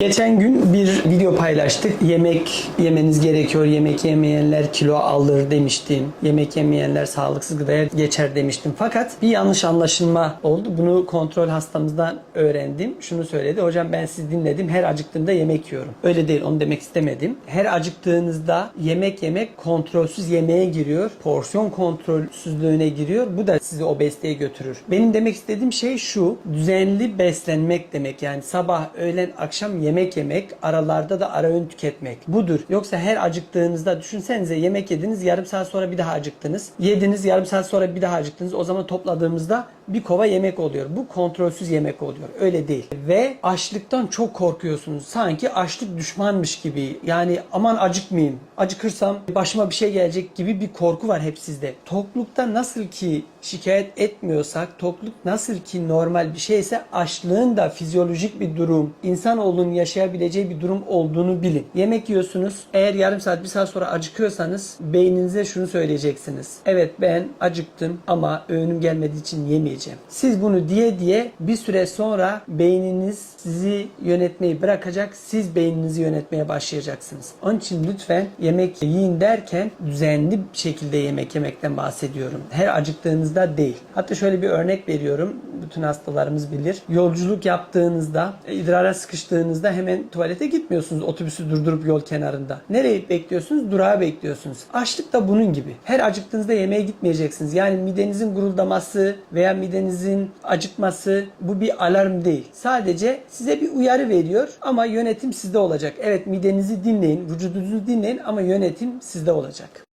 Geçen gün bir video paylaştık. Yemek yemeniz gerekiyor. Yemek yemeyenler kilo alır demiştim. Yemek yemeyenler sağlıksız gıdaya geçer demiştim. Fakat bir yanlış anlaşılma oldu. Bunu kontrol hastamızdan öğrendim. Şunu söyledi. Hocam ben sizi dinledim. Her acıktığımda yemek yiyorum. Öyle değil. Onu demek istemedim. Her acıktığınızda yemek yemek kontrolsüz yemeğe giriyor. Porsiyon kontrolsüzlüğüne giriyor. Bu da sizi obeziteye götürür. Benim demek istediğim şey şu. Düzenli beslenmek demek. Yani sabah, öğlen, akşam yemek yemek, aralarda da ara öğün tüketmek. Budur. Yoksa her acıktığınızda düşünsenize yemek yediniz, yarım saat sonra bir daha acıktınız. Yediniz, yarım saat sonra bir daha acıktınız. O zaman topladığımızda bir kova yemek oluyor. Bu kontrolsüz yemek oluyor. Öyle değil. Ve açlıktan çok korkuyorsunuz. Sanki açlık düşmanmış gibi. Yani aman acıkmayayım. Acıkırsam başıma bir şey gelecek gibi bir korku var hep sizde. Toklukta nasıl ki şikayet etmiyorsak, tokluk nasıl ki normal bir şeyse açlığın da fizyolojik bir durum, insanoğlunun yaşayabileceği bir durum olduğunu bilin. Yemek yiyorsunuz. Eğer yarım saat, bir saat sonra acıkıyorsanız beyninize şunu söyleyeceksiniz. Evet ben acıktım ama öğünüm gelmediği için yemeyeceğim. Siz bunu diye diye bir süre sonra beyniniz sizi yönetmeyi bırakacak. Siz beyninizi yönetmeye başlayacaksınız. Onun için lütfen yemek yiyin derken düzenli bir şekilde yemek yemekten bahsediyorum. Her acıktığınızda değil. Hatta şöyle bir örnek veriyorum. Bütün hastalarımız bilir. Yolculuk yaptığınızda, e, idrara sıkıştığınızda hemen tuvalete gitmiyorsunuz otobüsü durdurup yol kenarında. Nereye bekliyorsunuz? Durağa bekliyorsunuz. Açlık da bunun gibi. Her acıktığınızda yemeğe gitmeyeceksiniz. Yani midenizin guruldaması veya midenizin acıkması bu bir alarm değil. Sadece size bir uyarı veriyor ama yönetim sizde olacak. Evet midenizi dinleyin, vücudunuzu dinleyin ama yönetim sizde olacak.